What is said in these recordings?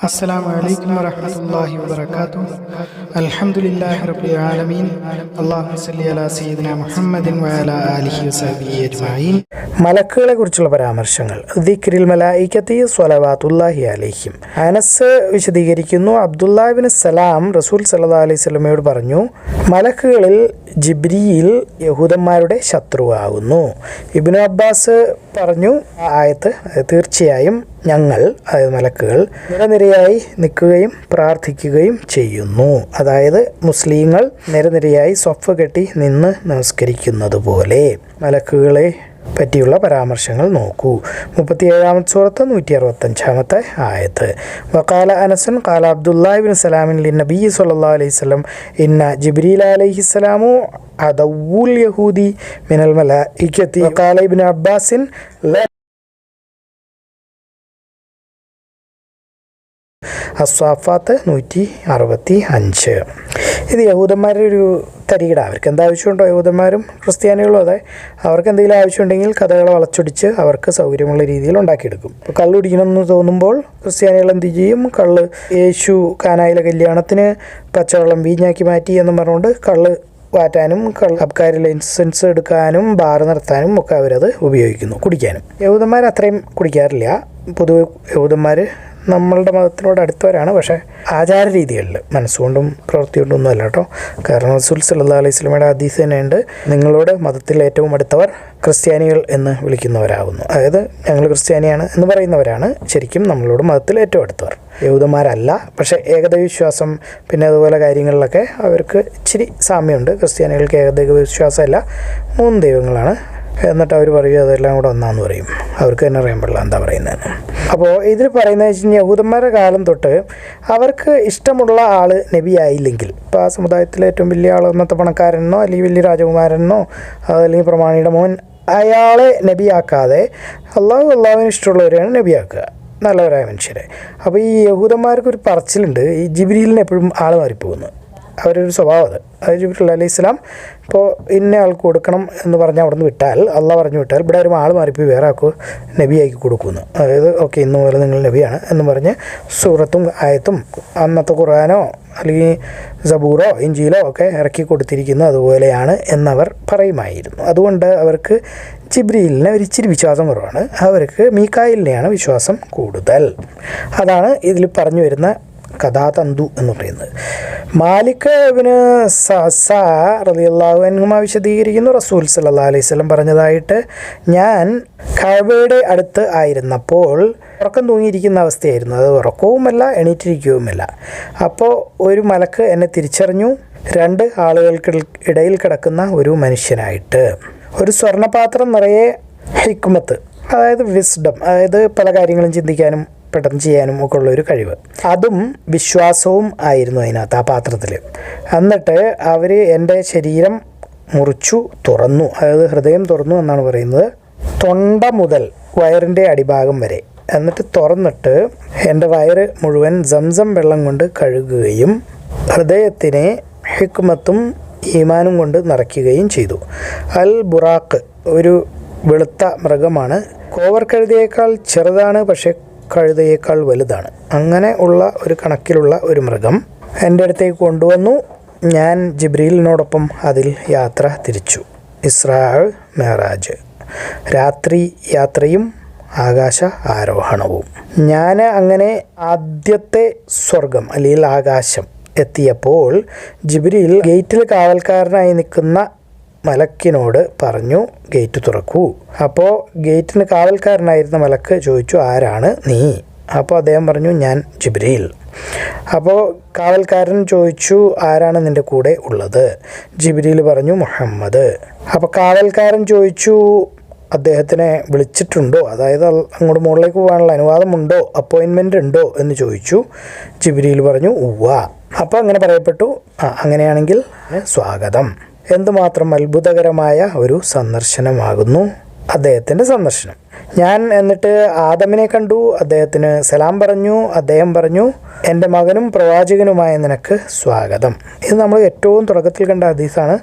السلام عليكم ورحمة الله وبركاته الحمد لله رب العالمين اللهم صل على سيدنا محمد وعلى آله وصحبه أجمعين മലക്കുകളെ കുറിച്ചുള്ള പരാമർശങ്ങൾ ദിക്രിൽ മലായിക്കത്തി സ്വലവാത്തുല്ലാഹി അലൈഹിം അനസ് വിശദീകരിക്കുന്നു അബ്ദുല്ലാബിൻ സലാം റസൂൽ സല്ലാ അലൈഹി സ്വലമയോട് പറഞ്ഞു മലക്കുകളിൽ ജിബ്രിയിൽ യഹൂദന്മാരുടെ ശത്രുവാകുന്നു. ഇബിനു അബ്ബാസ് പറഞ്ഞു ആയത്ത് തീർച്ചയായും ഞങ്ങൾ അതായത് മലക്കുകൾ നിരനിരയായി നിൽക്കുകയും പ്രാർത്ഥിക്കുകയും ചെയ്യുന്നു. അതായത് മുസ്ലിങ്ങൾ നിരനിരയായി സ്വഫ് കെട്ടി നിന്ന് നമസ്കരിക്കുന്നത് പോലെ മലക്കുകളെ പറ്റിയുള്ള പരാമർശങ്ങൾ നോക്കൂ. മുപ്പത്തിയേഴാമത്തെ സൂറത്ത് നൂറ്റി അറുപത്തഞ്ചാമത്തെ ആയത്ത് വക്കാല അനസൻ കാല അബ്ദുല്ലാഹിബിൻ സലാമിൻ ലി നബി സല്ലാ അലൈഹി സ്വലം ഇന്ന ജിബ്രീൽ അലൈഹി സ്വലാമു അദൌൽ യഹൂദി മിനൽ മല ഇക്കത്തി വക്കാല ഇബിൻ അബ്ബാസിൻ അസ്വാഫാത്ത് നൂറ്റി അറുപത്തി അഞ്ച് ഇത് യഹൂദന്മാരുടെ ഒരു തരികിട. അവർക്ക് എന്താ ആവശ്യമുണ്ടോ യഹൂദന്മാരും ക്രിസ്ത്യാനികളും? അതെ അവർക്ക് എന്തെങ്കിലും ആവശ്യമുണ്ടെങ്കിൽ കഥകളെ വളച്ചൊടിച്ച് അവർക്ക് സൗകര്യമുള്ള രീതിയിൽ ഉണ്ടാക്കിയെടുക്കും. ഇപ്പോൾ കള്ള് തോന്നുമ്പോൾ ക്രിസ്ത്യാനികൾ എന്ത് ചെയ്യും? കള്ള് യേശു കാനായിലെ കല്യാണത്തിന് പച്ചവെള്ളം വീഞ്ഞാക്കി മാറ്റി എന്ന് പറഞ്ഞുകൊണ്ട് കള്ള് വാറ്റാനും കള്ള് അബ്കാരി ലൈസൻസ് എടുക്കാനും ബാർ നടത്താനും ഒക്കെ അവരത് ഉപയോഗിക്കുന്നു കുടിക്കാനും. യഹൂദന്മാർ അത്രയും കുടിക്കാറില്ല. പൊതുവെ യഹൂദന്മാർ നമ്മളുടെ മതത്തിനോട് അടുത്തവരാണ്. പക്ഷേ ആചാര രീതികളിൽ മനസ്സുകൊണ്ടും പ്രവൃത്തികൊണ്ടും ഒന്നും കേട്ടോ. കാരണം റസൂൽ സല്ലാ അലൈഹി സ്വലമയുടെ ഹദീസ് തന്നെയുണ്ട്. നിങ്ങളോട് മതത്തിൽ ഏറ്റവും അടുത്തവർ ക്രിസ്ത്യാനികൾ എന്ന് വിളിക്കുന്നവരാകുന്നു. അതായത് ഞങ്ങൾ ക്രിസ്ത്യാനിയാണ് എന്ന് പറയുന്നവരാണ് ശരിക്കും നമ്മളോട് മതത്തിൽ ഏറ്റവും അടുത്തവർ. യഹൂദന്മാരല്ല പക്ഷേ ഏകദൈവ വിശ്വാസം പിന്നെ അതുപോലെ കാര്യങ്ങളിലൊക്കെ അവർക്ക് ഇച്ചിരി സാമ്യമുണ്ട്. ക്രിസ്ത്യാനികൾക്ക് ഏകദൈവ വിശ്വാസമല്ല മൂന്ന് ദൈവങ്ങളാണ് എന്നിട്ട് അവർ പറയും അതെല്ലാം കൂടെ ഒന്നാന്ന് പറയും. അവർക്ക് തന്നെ അറിയാൻ പാടില്ല എന്താ പറയുന്നതെന്ന്. അപ്പോൾ ഇതിൽ പറയുന്നത് വെച്ച് കഴിഞ്ഞാൽ യഹൂദന്മാരുടെ കാലം തൊട്ട് അവർക്ക് ഇഷ്ടമുള്ള ആൾ നബി ആയില്ലെങ്കിൽ ഇപ്പോൾ ആ സമുദായത്തിലെ ഏറ്റവും വലിയ ആൾ ഒന്നത്തെ പണക്കാരനോ അല്ലെങ്കിൽ വലിയ രാജകുമാരനോ അല്ലെങ്കിൽ പ്രമാണിയുടെ മോൻ അയാളെ നബിയാക്കാതെ അള്ളാഹു അള്ളാഹുവിന് ഇഷ്ടമുള്ളവരെയാണ് നബിയാക്കുക നല്ലവരായ മനുഷ്യരെ. അപ്പോൾ ഈ യഹൂദന്മാർക്ക് ഒരു പറച്ചിലുണ്ട്. ഈ ജിബിരിയിലിന് എപ്പോഴും ആൾ മാറിപ്പോകുന്നു. അവരൊരു സ്വഭാവം അത്. ജിബ്രീൽ അലൈഹി ഇസ്ലാം ഇപ്പോൾ ഇന്ന ആൾക്ക് കൊടുക്കണം എന്ന് പറഞ്ഞ് അവിടെ നിന്ന് വിട്ടാൽ അള്ള പറഞ്ഞു വിട്ടാൽ ഇവിടെ ഒരു ആൾ മാറിപ്പോയി വേറെ ആൾക്ക് നബിയാക്കി കൊടുക്കുന്നു. അതായത് ഓക്കെ ഇന്ന് പോലെ നിങ്ങൾ നബിയാണ് എന്ന് പറഞ്ഞ് സൂറത്തും ആയത്തും അന്നത്തെ ഖുറാനോ അല്ലെങ്കിൽ സബൂറോ ഇഞ്ചിയിലോ ഒക്കെ ഇറക്കി കൊടുത്തിരിക്കുന്നു. അതുപോലെയാണ് എന്നവർ പറയുമായിരുന്നു. അതുകൊണ്ട് അവർക്ക് ജിബ്രീലിനെ ഒരു ഇച്ചിരി വിശ്വാസം കുറവാണ്. അവർക്ക് മീക്കായിലിനെയാണ് വിശ്വാസം കൂടുതൽ. അതാണ് ഇതിൽ പറഞ്ഞു വരുന്ന കഥാതന്തു എന്ന് പറയുന്നത്. മാലിക് ഇവന് സഹസ റളിയല്ലാഹു അൻഹുമ വിശദീകരിക്കുന്നു. റസൂൽ സല്ലാ അലൈഹി വസല്ലം പറഞ്ഞതായിട്ട് ഞാൻ കഴവയുടെ അടുത്ത് ആയിരുന്നപ്പോൾ ഉറക്കം തൂങ്ങിയിരിക്കുന്ന അവസ്ഥയായിരുന്നു. അത് ഉറക്കവുമല്ല എണീറ്റിരിക്കുകയുമല്ല. അപ്പോൾ ഒരു മലക്ക് എന്നെ തിരിച്ചറിഞ്ഞു. രണ്ട് ആളുകൾക്ക് ഇടയിൽ കിടക്കുന്ന ഒരു മനുഷ്യനായിട്ട്. ഒരു സ്വർണപാത്രം നിറയെ ഹിക്മത്ത് അതായത് വിസ്ഡം അതായത് പല കാര്യങ്ങളും ചിന്തിക്കാനും പെട്ടെന്ന് ചെയ്യാനും ഒക്കെ ഉള്ള ഒരു കഴിവ്. അതും വിശ്വാസവും ആയിരുന്നു അതിനകത്ത് ആ പാത്രത്തിൽ എന്നിട്ട് അവർ എന്റെ ശരീരം മുറിച്ചു തുറന്നു. അതായത് ഹൃദയം തുറന്നു എന്നാണ് പറയുന്നത്. തൊണ്ട മുതൽ വയറിന്റെ അടിഭാഗം വരെ. എന്നിട്ട് തുറന്നിട്ട് എന്റെ വയറ് മുഴുവൻ സംസം വെള്ളം കൊണ്ട് കഴുകുകയും ഹൃദയത്തിനെ ഹിക്മത്തും ഈമാനും കൊണ്ട് നിറയ്ക്കുകയും ചെയ്തു. അൽ ബുറാക്ക് ഒരു വെളുത്ത മൃഗമാണ്. കോവർ കഴുതിയേക്കാൾ ചെറുതാണ് പക്ഷേ കഴുതയേക്കാൾ വലുതാണ്. അങ്ങനെ ഉള്ള ഒരു കണക്കിലുള്ള ഒരു മൃഗം എന്റെ അടുത്തേക്ക് കൊണ്ടുവന്നു. ഞാൻ ജിബ്രീലിനോടൊപ്പം അതിൽ യാത്ര തിരിച്ചു. ഇസ്രാൾ മെഹറാജ് രാത്രി യാത്രയും ആകാശ ആരോഹണവും. ഞാൻ അങ്ങനെ ആദ്യത്തെ സ്വർഗം അല്ലെങ്കിൽ ആകാശം എത്തിയപ്പോൾ ജിബ്രീൽ ഗേറ്റിൽ കാവൽക്കാരനായി നിൽക്കുന്ന മലക്കിനോട് പറഞ്ഞു ഗേറ്റ് തുറക്കൂ. അപ്പോൾ ഗേറ്റിന് കാവൽക്കാരനായിരുന്ന മലക്ക് ചോദിച്ചു ആരാണ് നീ? അപ്പോൾ അദ്ദേഹം പറഞ്ഞു ഞാൻ ജിബ്രീൽ. അപ്പോൾ കാവൽക്കാരൻ ചോദിച്ചു ആരാണ് നിന്റെ കൂടെ ഉള്ളത്? ജിബ്രീൽ പറഞ്ഞു മുഹമ്മദ്. അപ്പോൾ കാവൽക്കാരൻ ചോദിച്ചു അദ്ദേഹത്തിനെ വിളിച്ചിട്ടുണ്ടോ? അതായത് അങ്ങോട്ട് മുകളിലേക്ക് പോകാനുള്ള അനുവാദമുണ്ടോ? അപ്പോയിൻമെന്റ് ഉണ്ടോ? എന്ന് ചോദിച്ചു. ജിബ്രീൽ പറഞ്ഞു ഉവ്വ. അപ്പോൾ അങ്ങനെ പറയപ്പെട്ടു. അങ്ങനെയാണെങ്കിൽ സ്വാഗതം. എന്തുമാത്രം അത്ഭുതകരമായ ഒരു സന്ദർശനമാകുന്നു? അദ്ദേഹത്തിന്റെ സന്ദർശനം. ഞാൻ എന്നിട്ട് ആദമിനെ കണ്ടു അദ്ദേഹത്തിന് സലാം പറഞ്ഞു അദ്ദേഹം പറഞ്ഞു എന്റെ മകനും പ്രവാചകനുമായ നിനക്ക് സ്വാഗതം. ഇത് നമ്മൾ ഏറ്റവും തുടക്കത്തിൽ കണ്ട ഹദീസാണ്.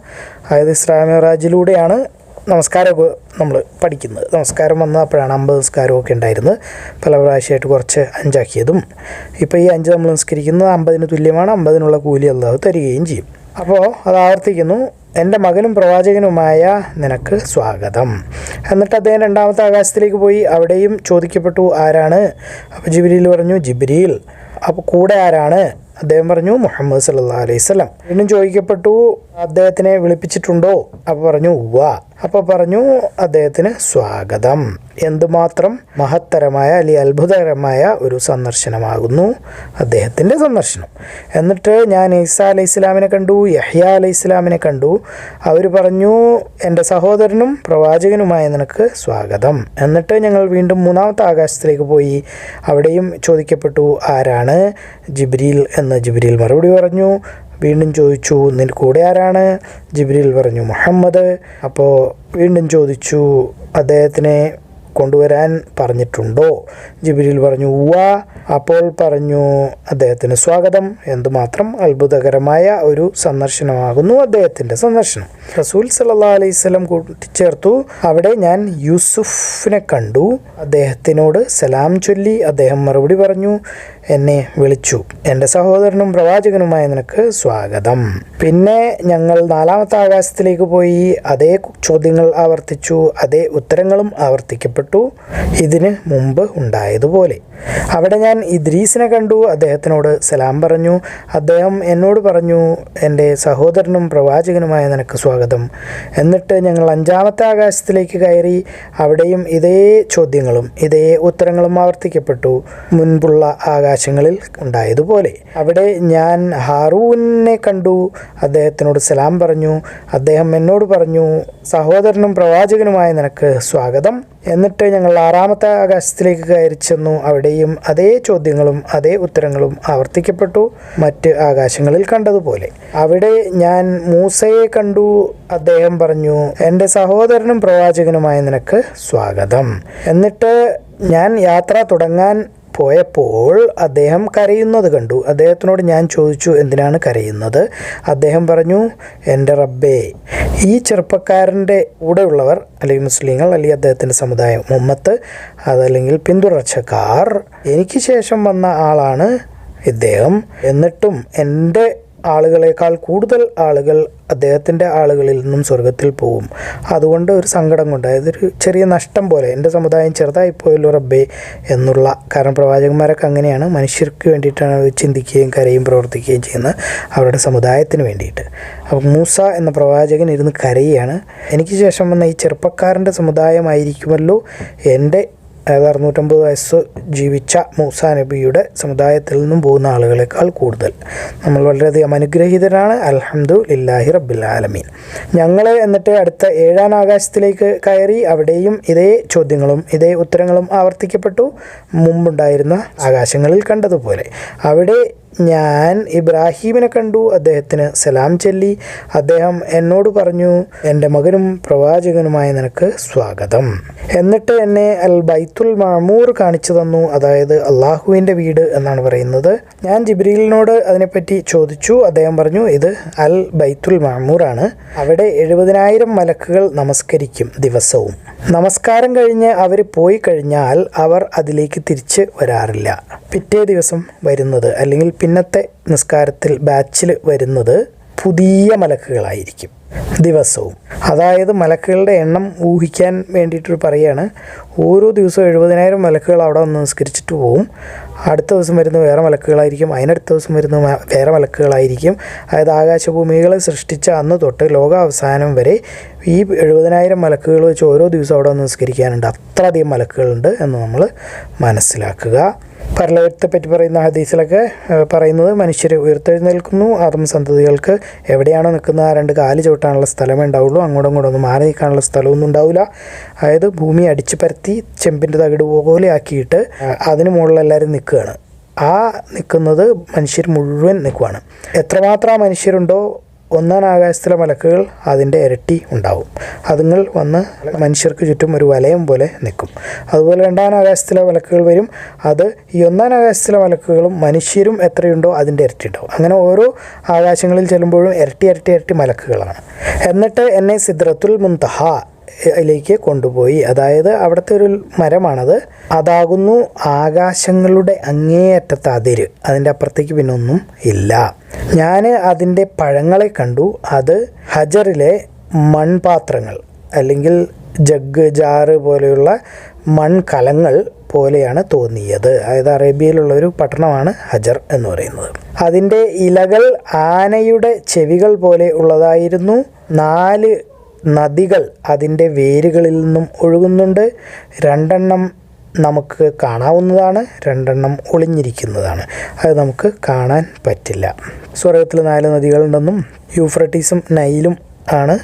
അതായത് ഇസ്ലാമിറാജിലൂടെയാണ് നമസ്കാരമൊക്കെ നമ്മൾ പഠിക്കുന്നത്. നമസ്കാരം വന്ന അപ്പോഴാണ് അമ്പത് നമസ്കാരമൊക്കെ ഉണ്ടായിരുന്നത്. പല പ്രാവശ്യമായിട്ട് കുറച്ച് അഞ്ചാക്കിയതും. ഇപ്പോൾ ഈ അഞ്ച് നമ്മൾ നിസ്കരിക്കുന്നത് അമ്പതിന് തുല്യമാണ് അമ്പതിനുള്ള കൂലി അല്ലാതെ തരികയും ചെയ്യും. അപ്പോൾ അത് ആവർത്തിക്കുന്നു. എന്റെ മകനും പ്രവാചകനുമായ നിനക്ക് സ്വാഗതം. എന്നിട്ട് അദ്ദേഹം രണ്ടാമത്തെ ആകാശത്തിലേക്ക് പോയി അവിടെയും ചോദിക്കപ്പെട്ടു ആരാണ്? അപ്പോൾ ജിബിരിയിൽ പറഞ്ഞു ജിബിരിയിൽ അപ്പോൾ കൂടെ ആരാണ്? അദ്ദേഹം പറഞ്ഞു മുഹമ്മദ് സല്ലാ അലൈഹി സ്വലം വീണ്ടും ചോദിക്കപ്പെട്ടു അദ്ദേഹത്തിനെ വിളിപ്പിച്ചിട്ടുണ്ടോ? അപ്പോൾ പറഞ്ഞു വാ. അപ്പോൾ പറഞ്ഞു അദ്ദേഹത്തിന് സ്വാഗതം. എന്തുമാത്രം മഹത്തരമായ അല്ലെങ്കിൽ അത്ഭുതകരമായ ഒരു സന്ദർശനമാകുന്നു അദ്ദേഹത്തിന്റെ സന്ദർശനം. എന്നിട്ട് ഞാൻ ഈസാ അലൈഹി ഇസ്ലാമിനെ കണ്ടു യഹ്യ അലൈഹി ഇസ്ലാമിനെ കണ്ടു. അവർ പറഞ്ഞു എന്റെ സഹോദരനും പ്രവാചകനുമായ നിനക്ക് സ്വാഗതം. എന്നിട്ട് ഞങ്ങൾ വീണ്ടും മൂന്നാമത്തെ ആകാശത്തിലേക്ക് പോയി. അവിടെയും ചോദിക്കപ്പെട്ടു ആരാണ് ജിബ്രീൽ എന്ന് ജിബ്രീൽ മറുപടി പറഞ്ഞു. വീണ്ടും ചോദിച്ചു നിന്റെ കൂടെ ആരാണ്? ജിബ്രീൽ പറഞ്ഞു മുഹമ്മദ്. അപ്പോൾ വീണ്ടും ചോദിച്ചു അദ്ദേഹത്തിനെ കൊണ്ടുവരാൻ പറഞ്ഞിട്ടുണ്ടോ? ജിബിരിൽ പറഞ്ഞു ഉവാ അപ്പോൾ പറഞ്ഞു അദ്ദേഹത്തിന് സ്വാഗതം. എന്തുമാത്രം അത്ഭുതകരമായ ഒരു സന്ദർശനമാകുന്നു അദ്ദേഹത്തിന്റെ സന്ദർശനം. റസൂൽ സല്ലാ അലൈഹി സ്വലം കൂട്ടിച്ചേർത്തു അവിടെ ഞാൻ യൂസുഫിനെ കണ്ടു. അദ്ദേഹത്തിനോട് സലാം ചൊല്ലി അദ്ദേഹം മറുപടി പറഞ്ഞു. എന്നെ വിളിച്ചു. എന്റെ സഹോദരനും പ്രവാചകനുമായ നിനക്ക് സ്വാഗതം. പിന്നെ ഞങ്ങൾ നാലാമത്തെ ആകാശത്തിലേക്ക് പോയി. അതേ ചോദ്യങ്ങൾ ആവർത്തിച്ചു. അതേ ഉത്തരങ്ങളും ആവർത്തിക്കപ്പെട്ടു. ഇതിന് മുമ്പ് ഉണ്ടായതുപോലെ. അവിടെ ഞാൻ ഇദ്രീസിനെ കണ്ടു. അദ്ദേഹത്തിനോട് സലാം പറഞ്ഞു. അദ്ദേഹം എന്നോട് പറഞ്ഞു എന്റെ സഹോദരനും പ്രവാചകനുമായ നിനക്ക് സ്വാഗതം. എന്നിട്ട് ഞങ്ങൾ അഞ്ചാമത്തെ ആകാശത്തിലേക്ക് കയറി. അവിടെയും ഇതേ ചോദ്യങ്ങളും ഇതേ ഉത്തരങ്ങളും ആവർത്തിക്കപ്പെട്ടു. മുൻപുള്ള ആകാശങ്ങളിൽ ഉണ്ടായതുപോലെ. അവിടെ ഞാൻ ഹാറൂനെ കണ്ടു. അദ്ദേഹത്തിനോട് സലാം പറഞ്ഞു. അദ്ദേഹം എന്നോട് പറഞ്ഞു സഹോദരനും പ്രവാചകനുമായ നിനക്ക് സ്വാഗതം. എന്നിട്ട് ഞങ്ങൾ ആറാമത്തെ ആകാശത്തിലേക്ക് കയറി ചെന്നു. അവിടെയും അതേ ചോദ്യങ്ങളും അതേ ഉത്തരങ്ങളും ആവർത്തിക്കപ്പെട്ടു മറ്റ് ആകാശങ്ങളിൽ കണ്ടതുപോലെ. അവിടെ ഞാൻ മൂസയെ കണ്ടു. അദ്ദേഹം പറഞ്ഞു എന്റെ സഹോദരനും പ്രവാചകനുമായ നിനക്ക് സ്വാഗതം. എന്നിട്ട് ഞാൻ യാത്ര തുടങ്ങാൻ പോയപ്പോൾ അദ്ദേഹം കരയുന്നത് കണ്ടു. അദ്ദേഹത്തിനോട് ഞാൻ ചോദിച്ചു എന്തിനാണ് കരയുന്നത്? അദ്ദേഹം പറഞ്ഞു എന്റെ റബ്ബേ ഈ ചെറുപ്പക്കാരന്റെ കൂടെയുള്ളവർ അല്ലെങ്കിൽ മുസ്ലിങ്ങൾ അല്ലെങ്കിൽ അദ്ദേഹത്തിന്റെ സമുദായം മുമ്മത്ത് അതല്ലെങ്കിൽ പിന്തുടർച്ചക്കാർ എനിക്ക് ശേഷം വന്ന ആളാണ് ഇദ്ദേഹം. എന്നിട്ടും എന്റെ ആളുകളെക്കാൾ കൂടുതൽ ആളുകൾ അദ്ദേഹത്തിന്റെ ആളുകളിൽ നിന്നും സ്വർഗത്തിൽ പോകും അതുകൊണ്ട് ഒരു സങ്കടം കൊണ്ട് അതായത് ഒരു ചെറിയ നഷ്ടം പോലെ എന്റെ സമുദായം ചെറുതായി പോയല്ലോ റബ്ബേ എന്നുള്ള കാരണം പ്രവാചകന്മാരൊക്കെ അങ്ങനെയാണ്. മനുഷ്യർക്ക് വേണ്ടിയിട്ടാണ് ചിന്തിക്കുകയും കരയും പ്രവർത്തിക്കുകയും ചെയ്യുന്നത് അവരുടെ സമുദായത്തിന് വേണ്ടിയിട്ട്. അപ്പോൾ മൂസ എന്ന പ്രവാചകൻ ഇരുന്ന് കരയുകയാണ്. എനിക്ക് ശേഷം വന്ന ഈ ചെറുപ്പക്കാരന്റെ സമുദായമായിരിക്കുമല്ലോ എന്റെ അതായത് അറുന്നൂറ്റമ്പത് വയസ്സ് ജീവിച്ച മൂസ നബിയുടെ സമുദായത്തിൽ നിന്നും പോകുന്ന ആളുകളെക്കാൾ കൂടുതൽ. നമ്മൾ വളരെയധികം അനുഗ്രഹീതരാണ്. അലഹമ്മദു ലില്ലാഹി റബ്ബിൽ ആലമീൻ. ഞങ്ങൾ എന്നിട്ട് അടുത്ത ഏഴാം ആകാശത്തിലേക്ക് കയറി അവിടെയും ഇതേ ചോദ്യങ്ങളും ഇതേ ഉത്തരങ്ങളും ആവർത്തിക്കപ്പെട്ടു. മുമ്പുണ്ടായിരുന്ന ആകാശങ്ങളിൽ കണ്ടതുപോലെ. അവിടെ ഞാൻ ഇബ്രാഹീമിനെ കണ്ടു അദ്ദേഹത്തിന് സലാം ചൊല്ലി. അദ്ദേഹം എന്നോട് പറഞ്ഞു എന്റെ മകനും പ്രവാചകനുമായ നിനക്ക് സ്വാഗതം. എന്നിട്ട് എന്നെ അൽ ബൈത്തുൽ മാമൂർ കാണിച്ചു തന്നു അതായത് അള്ളാഹുവിന്റെ വീട് എന്നാണ് പറയുന്നത്. ഞാൻ ജിബ്രീലിനോട് അതിനെപ്പറ്റി ചോദിച്ചു. അദ്ദേഹം പറഞ്ഞു ഇത് അൽ ബൈത്തുൽ മാമൂറാണ് അവിടെ എഴുപതിനായിരം മലക്കുകൾ നമസ്കരിക്കും ദിവസവും. നമസ്കാരം കഴിഞ്ഞ് അവർ പോയി കഴിഞ്ഞാൽ അവർ അതിലേക്ക് തിരിച്ച് വരാറില്ല. പിറ്റേ ദിവസം വരുന്നത് അല്ലെങ്കിൽ പിന്നത്തെ നിസ്കാരത്തിൽ ബാച്ചിൽ വരുന്നത് പുതിയ മലക്കുകളായിരിക്കും. ദിവസവും. അതായത് മലക്കുകളുടെ എണ്ണം ഊഹിക്കാൻ വേണ്ടിയിട്ട് പറയുകയാണ് ഓരോ ദിവസവും എഴുപതിനായിരം മലക്കുകൾ അവിടെ വന്ന് നിസ്കരിച്ചിട്ട് പോവും. അടുത്ത ദിവസം വരുന്ന വേറെ മലക്കുകളായിരിക്കും. അതിനടുത്ത ദിവസം വരുന്ന വേറെ മലക്കുകളായിരിക്കും. അതായത് ആകാശഭൂമികളെ സൃഷ്ടിച്ച അന്ന് തൊട്ട് ലോകാവസാനം വരെ ഈ എഴുപതിനായിരം മലക്കുകൾ വെച്ച് ഓരോ ദിവസവും അവിടെ നിസ്കരിക്കാനുണ്ട്. അത്രയധികം മലക്കുകളുണ്ട് എന്ന് നമ്മൾ മനസ്സിലാക്കുക. പരലോകത്തെ പറ്റി പറയുന്ന ഹദീസിലൊക്കെ പറയുന്നത് മനുഷ്യർ ഉയർത്തെഴുന്നേൽക്കുന്നു. ആദം സന്തതികൾക്ക് എവിടെയാണോ നിൽക്കുന്നത് ആ രണ്ട് കാൽ ചവിട്ടാനുള്ള സ്ഥലമേ ഉണ്ടാവുള്ളൂ. അങ്ങോട്ടും ഇങ്ങോട്ടും ഒന്നും മാറി നിൽക്കാനുള്ള സ്ഥലമൊന്നും ഉണ്ടാവില്ല. അതായത് ഭൂമി അടിച്ചു പരത്തി ചെമ്പിന്റെ തകിട് പോലെ ആക്കിയിട്ട് അതിന് മുകളിൽ എല്ലാവരും നിൽക്കുകയാണ്. ആ നിൽക്കുന്നത് മനുഷ്യർ മുഴുവൻ നിൽക്കുകയാണ് എത്രമാത്രം മനുഷ്യരുണ്ടോ ഒന്നാം ആകാശത്തിലെ മലക്കുകൾ അതിന്റെ ഇരട്ടി ഉണ്ടാവും. അതുങ്ങൾ വന്ന് മനുഷ്യർക്ക് ചുറ്റും ഒരു വലയം പോലെ നിൽക്കും. അതുപോലെ രണ്ടാം ആകാശത്തിലെ മലക്കുകൾ വരും. അത് ഈ ഒന്നാം ആകാശത്തിലെ മലക്കുകളും മനുഷ്യരും എത്രയുണ്ടോ അതിന്റെ ഇരട്ടി ഉണ്ടാവും. അങ്ങനെ ഓരോ ആകാശങ്ങളിൽ ചെല്ലുമ്പോഴും ഇരട്ടി ഇരട്ടി ഇരട്ടി മലക്കുകളാണ്. എന്നിട്ട് എന്നെ സിദ്രത്തുൽ മുന്തഹ ലേക്ക് കൊണ്ടുപോയി. അതായത് അവിടുത്തെ ഒരു മരമാണത്. അതാകുന്നു ആകാശങ്ങളുടെ അങ്ങേയറ്റത്തെ അതിര്. അതിന്റെ അപ്പുറത്തേക്ക് പിന്നെ ഒന്നും ഇല്ല. ഞാൻ അതിന്റെ പഴങ്ങളെ കണ്ടു. അത് ഹജറിലെ മൺപാത്രങ്ങൾ അല്ലെങ്കിൽ ജഗ് ജാറ് പോലെയുള്ള മൺകലങ്ങൾ പോലെയാണ് തോന്നിയത്. അതായത് അറേബ്യയിലുള്ള ഒരു പട്ടണമാണ് ഹജർ എന്ന് പറയുന്നത്. അതിന്റെ ഇലകൾ ആനയുടെ ചെവികൾ പോലെ ഉള്ളതായിരുന്നു. നാല് നദികൾ അതിന്റെ വേരുകളിൽ നിന്നും ഒഴുകുന്നുണ്ട്. രണ്ടെണ്ണം നമുക്ക് കാണാവുന്നതാണ് രണ്ടെണ്ണം ഒളിഞ്ഞിരിക്കുന്നതാണ്. അത് നമുക്ക് കാണാൻ പറ്റില്ല. സ്വർഗത്തിൽ നാല് നദികളുണ്ടെന്നും യൂഫ്രട്ടീസും നൈലും ആണ്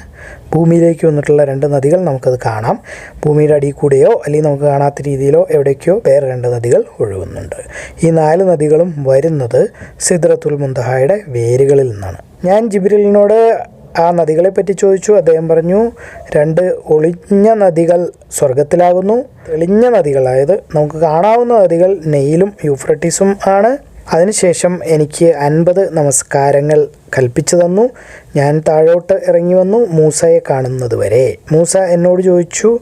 ഭൂമിയിലേക്ക് വന്നിട്ടുള്ള രണ്ട് നദികൾ നമുക്കത് കാണാം. ഭൂമിയുടെ അടിയിൽ കൂടെയോ അല്ലെങ്കിൽ നമുക്ക് കാണാത്ത രീതിയിലോ എവിടേക്കോ വേറെ രണ്ട് നദികൾ ഒഴുകുന്നുണ്ട്. ഈ നാല് നദികളും വരുന്നത് സിദ്രത്തുൽ മുന്തഹായുടെ വേരുകളിൽ നിന്നാണ്. ഞാൻ ജിബ്രിലിനോട് ആ നദികളെപ്പറ്റി ചോദിച്ചു. അദ്ദേഹം പറഞ്ഞു രണ്ട് ഒളിഞ്ഞ നദികൾ സ്വർഗത്തിലാകുന്നു തെളിഞ്ഞ നദികൾ അതായത് നമുക്ക് കാണാവുന്ന നദികൾ നെയിലും യൂഫ്രട്ടീസും ആണ്. അതിനുശേഷം എനിക്ക് അൻപത് നമസ്കാരങ്ങൾ കൽപ്പിച്ചു തന്നു. ഞാൻ താഴോട്ട് ഇറങ്ങി വന്നു മൂസയെ കാണുന്നത് വരെ. മൂസ എന്നോട് ചോദിച്ചു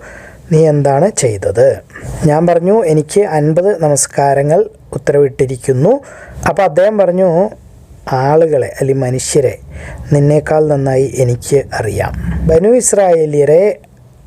നീ എന്താണ് ചെയ്തത്? ഞാൻ പറഞ്ഞു എനിക്ക് അൻപത് നമസ്കാരങ്ങൾ ഉത്തരവിട്ടിരിക്കുന്നു. അപ്പോൾ അദ്ദേഹം പറഞ്ഞു ആളുകളെ അല്ലെങ്കിൽ മനുഷ്യരെ നിന്നേക്കാൾ നന്നായി എനിക്ക് അറിയാം. ബനു ഇസ്രായേലിയരെ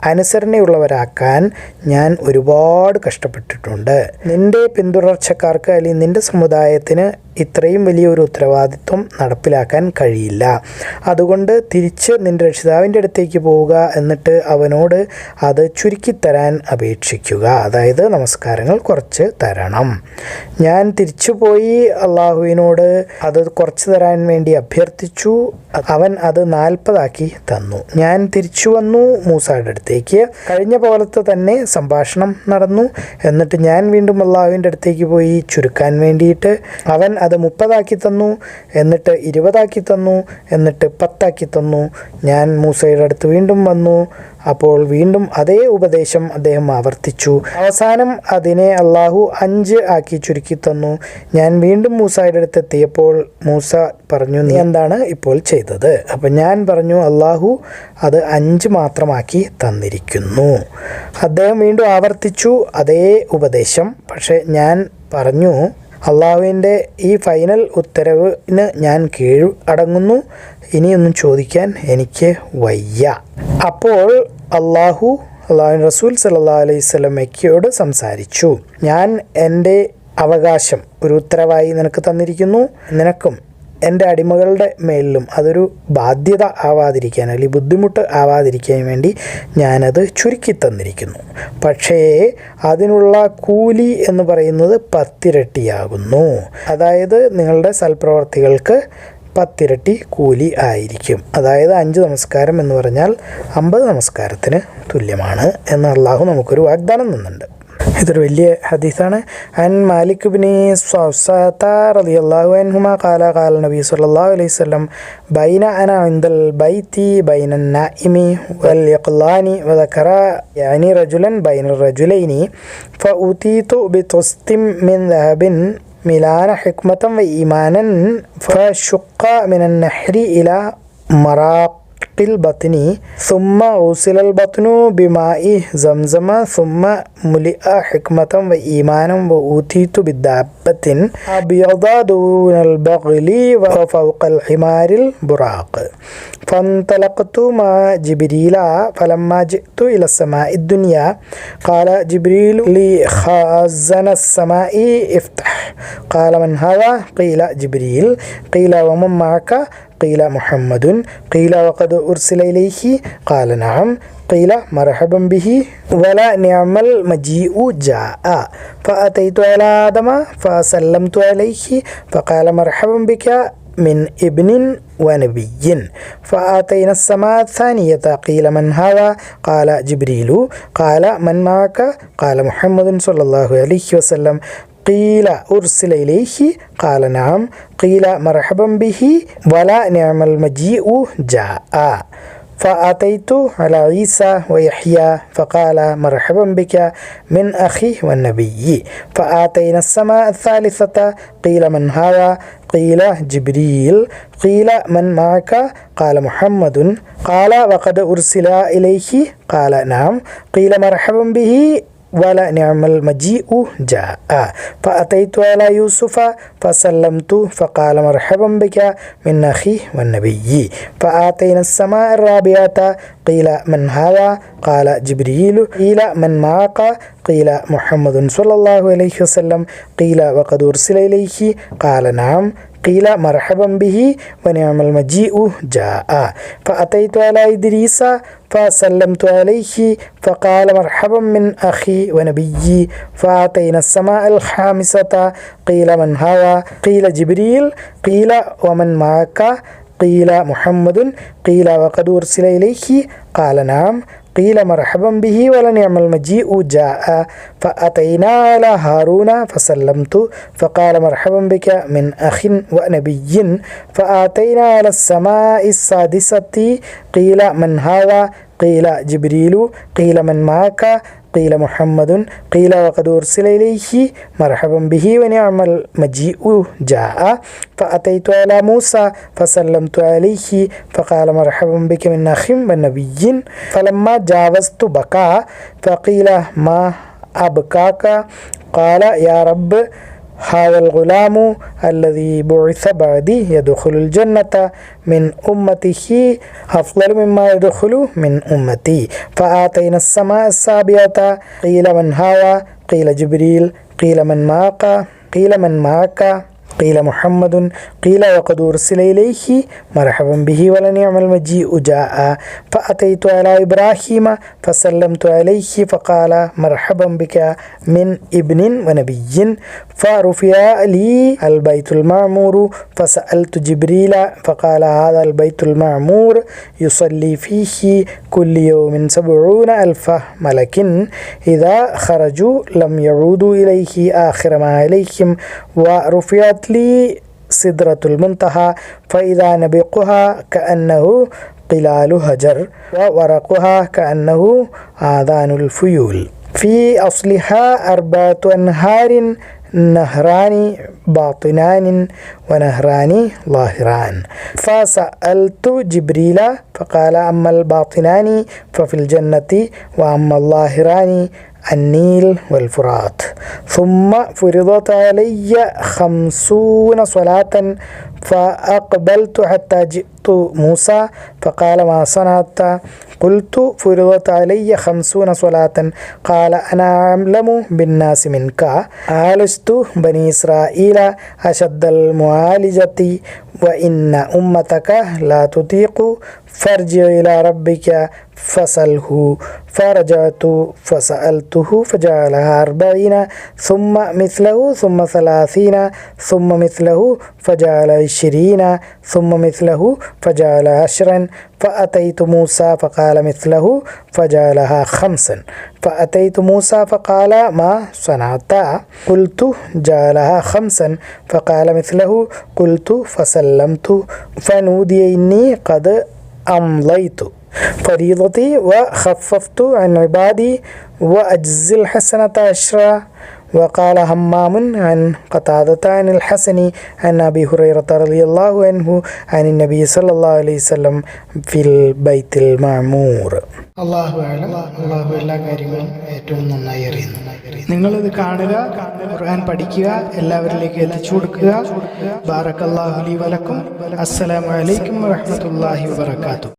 അനുസരണയുള്ളവരാക്കാൻ ഞാൻ ഒരുപാട് കഷ്ടപ്പെട്ടിട്ടുണ്ട്. നിന്റെ പിന്തുടർച്ചക്കാർക്ക് അല്ലെങ്കിൽ നിന്റെ സമുദായത്തിന് ഇത്രയും വലിയൊരു ഉത്തരവാദിത്വം നടപ്പിലാക്കാൻ കഴിയില്ല. അതുകൊണ്ട് തിരിച്ച് നിന്റെ രക്ഷിതാവിന്റെ അടുത്തേക്ക് പോവുക എന്നിട്ട് അവനോട് അത് ചുരുക്കിത്തരാൻ അപേക്ഷിക്കുക. അതായത് നമസ്കാരങ്ങൾ കുറച്ച് തരണം. ഞാൻ തിരിച്ചു പോയി അള്ളാഹുവിനോട് അത് കുറച്ച് തരാൻ വേണ്ടി അഭ്യർത്ഥിച്ചു. അവൻ അത് നാൽപ്പതാക്കി തന്നു. ഞാൻ തിരിച്ചു വന്നു മൂസയുടെ അടുത്തേക്ക്. കഴിഞ്ഞ പോലത്തെ തന്നെ സംഭാഷണം നടന്നു. എന്നിട്ട് ഞാൻ വീണ്ടും അള്ളാഹുവിന്റെ അടുത്തേക്ക് പോയി ചുരുക്കാൻ വേണ്ടിയിട്ട് അവൻ അത് മുപ്പതാക്കി തന്നു എന്നിട്ട് ഇരുപതാക്കി തന്നു എന്നിട്ട് പത്താക്കി തന്നു. ഞാൻ മൂസയുടെ അടുത്ത് വീണ്ടും വന്നു. അപ്പോൾ വീണ്ടും അതേ ഉപദേശം അദ്ദേഹം ആവർത്തിച്ചു. അവസാനം അതിനെ അള്ളാഹു അഞ്ച് ആക്കി ചുരുക്കി തന്നു. ഞാൻ വീണ്ടും മൂസയുടെ അടുത്ത് എത്തിയപ്പോൾ മൂസ പറഞ്ഞു നീ എന്താണ് ഇപ്പോൾ ചെയ്തത്? അപ്പം ഞാൻ പറഞ്ഞു അള്ളാഹു അത് അഞ്ച് മാത്രമാക്കി തന്നിരിക്കുന്നു. അദ്ദേഹം വീണ്ടും ആവർത്തിച്ചു അതേ ഉപദേശം. പക്ഷേ ഞാൻ പറഞ്ഞു അള്ളാഹുവിന്റെ ഈ ഫൈനൽ ഉത്തരവിന് ഞാൻ കീഴ് അടങ്ങുന്നു. ഇനിയൊന്നും ചോദിക്കാൻ എനിക്ക് വയ്യ. അപ്പോൾ അള്ളാഹു അള്ളാഹു റസൂൽ സല്ലാ അലൈഹി സ്വലമയ്ക്കോട് സംസാരിച്ചു. ഞാൻ എന്റെ അവകാശം ഒരു ഉത്തരവായി നിനക്ക് തന്നിരിക്കുന്നു. നിനക്കും എന്റെ അടിമകളുടെ മേലിലും അതൊരു ബാധ്യത ആവാതിരിക്കാൻ അല്ലെങ്കിൽ ബുദ്ധിമുട്ട് ആവാതിരിക്കാൻ വേണ്ടി ഞാനത് ചുരുക്കി തന്നിരിക്കുന്നു. പക്ഷേ അതിനുള്ള കൂലി എന്ന് പറയുന്നത് പത്തിരട്ടിയാകുന്നു. അതായത് നിങ്ങളുടെ സൽപ്രവർത്തികൾക്ക് പത്തിരട്ടി കൂലി ആയിരിക്കും. അതായത് അഞ്ച് നമസ്കാരം എന്ന് പറഞ്ഞാൽ അമ്പത് നമസ്കാരത്തിന് തുല്യമാണ് എന്ന് അള്ളാഹു നമുക്കൊരു വാഗ്ദാനം തന്നുണ്ട് ഇതൊരു വലിയ ഹദീസാണ് അൻ മാലിക് ബിനി റളി അള്ളാഹു അൻഹുമ കാല കാല നബി സല്ലല്ലാഹു അലൈഹി വസല്ലം ബൈന അന ഇൻദൽ ബൈത്തി ബൈന النائمي واليقظان وذكر يعني رجلا بين الرجلين فأوتيت بطست من ذهب ملان حكمة وإيمانا فشق من النحر إلى مراق البطن ثم غسل البطن بماء زمزم ثم ملئ حكمة وإيمانا وأوتيت بدابة أبيض دون البغل وفوق الحمار البراق. فانطلقت مع جبريل فلما جئت إلى السماء الدنيا قال جبريل لي خازن السماء افتح. قال من هذا؟ قيل جبريل. قيل ومن معك؟ قيل محمد قيل وقد أرسل إليه قال نعم قيل مرحبا به ولا نعم المجيء جاء فأتيت على آدم فسلمت عليه فقال مرحبا بك من ابن ونبي فآتينا السماء الثانية قيل من هذا قال جبريل قال من معك قال محمد صلى الله عليه وسلم قيل أرسل إليه. قال نعم. قيل مرحبا به. ولا نعم المجيء جاء. فأتيت على عيسى ويحيى فقال مرحبا بك من أخي والنبي. فآتينا السماء الثالثة. قيل من هذا؟ قيل جبريل. قيل من معك؟ قال محمد. قال وقد أرسل إليه. قال نعم. قيل مرحبا به. ولا نعم المجيء جاء. فأتيت على يوسف فسلمت فقال مرحبا بك من أخي والنبي. فآتينا السماء الرابعة قيل من هذا؟ قال جبريل. قيل من معك؟ قيل محمد صلى الله عليه وسلم. قيل وقد أرسل إليه قال نعم. قيل مرحبا به ونعم المجيء جاء. فأتيت على إدريس فسلمت عليه فقال مرحبا من أخي ونبيي فأتينا السماء الخامسة. قيل من هذا؟ قيل جبريل. قيل ومن معك؟ قيل محمد. قيل وقد أرسل إليه قال نعم. قيل مرحبا به ولنعم المجيء جاء. فأتينا على هارون فسلمت فقال مرحبا بك من أخ ونبي. فآتينا على السماء السادسة قيل من هذا؟ قيل جبريل. قيل من معك؟ قيل محمد قيل وقد أرسل إليه مرحبا به ونعم المجيء جاء. فأتيت على موسى فسلمت عليه فقال مرحبا بك من أخ ونبي فلما جاوزت بكى فقيل ما أبكاك؟ قال يا رب هذا الغلام الذي بعث بعدي يدخل الجنة من أمته أفضل مما يدخل من أمتي. فآتينا السماء السابعة قيل من هذا قيل جبريل قيل من معك قيل من معك قيل محمد قيل وقد أرسل إليه مرحبا به ولنعم المجيء جاء. فأتيت على إبراهيم فسلمت عليه فقال مرحبا بك من ابن ونبي. فرفع لي البيت المعمور فسألت جبريل فقال هذا البيت المعمور يصلي فيه كل يوم سبعون ألف ملك. إذا خرجوا لم يعودوا إليه آخر ما عليهم ورفعت لي سدرة المنتهى فإذا نبقها كأنه قلال هجر وورقها كأنه آذان الفيول. في أصلها أربعة أنهار نهران باطنان ونهران ظاهران. فسألت جبريل فقال أما الباطنان ففي الجنة وأما الظاهران النيل والفرات. ثم فرضت علي خمسون صلاة فأقبلت حتى جئت موسى فقال ما صنعت؟ قلت فرضت علي خمسون صلاة. قال أنا أعلم بالناس منك. عالجت بني إسرائيل أشد المعالجة وإن أمتك لا تطيق فارجع إلى ربك فسله فرجعت فسألته فجعلها أربعين ثم مثله ثم ثلاثين ثم مثله فجعل عشرين ثم مثله فجعل عشرا. فأتيت موسى فقال مثله فجعلها خمسا. فأتيت موسى فقال ما صنعت؟ قلت جعلها خمسا. فقال مثله قلت فسلمت. فنودي إني قد أمضيت فريضتي وخففت عن عبادي وأجزي الحسنة عشرا وقال همام عن قتادة عن الحسن عن أبي هريرة رضي الله عنه عن النبي صلى الله عليه وسلم في البيت المعمور അള്ളാഹു ആലം അള്ളാഹു എല്ലാ കാര്യങ്ങളും ഏറ്റവും നന്നായി അറിയുന്നു നിങ്ങളിത് കാണുക ഖുർആൻ പഠിക്കുക എല്ലാവരിലേക്ക് എത്തിച്ചു കൊടുക്കുക ബാറക് അള്ളാഹുലി വലക്കും അസ്സലാമലൈക്കും വറഹമത്തല്ലാഹി വാത്തു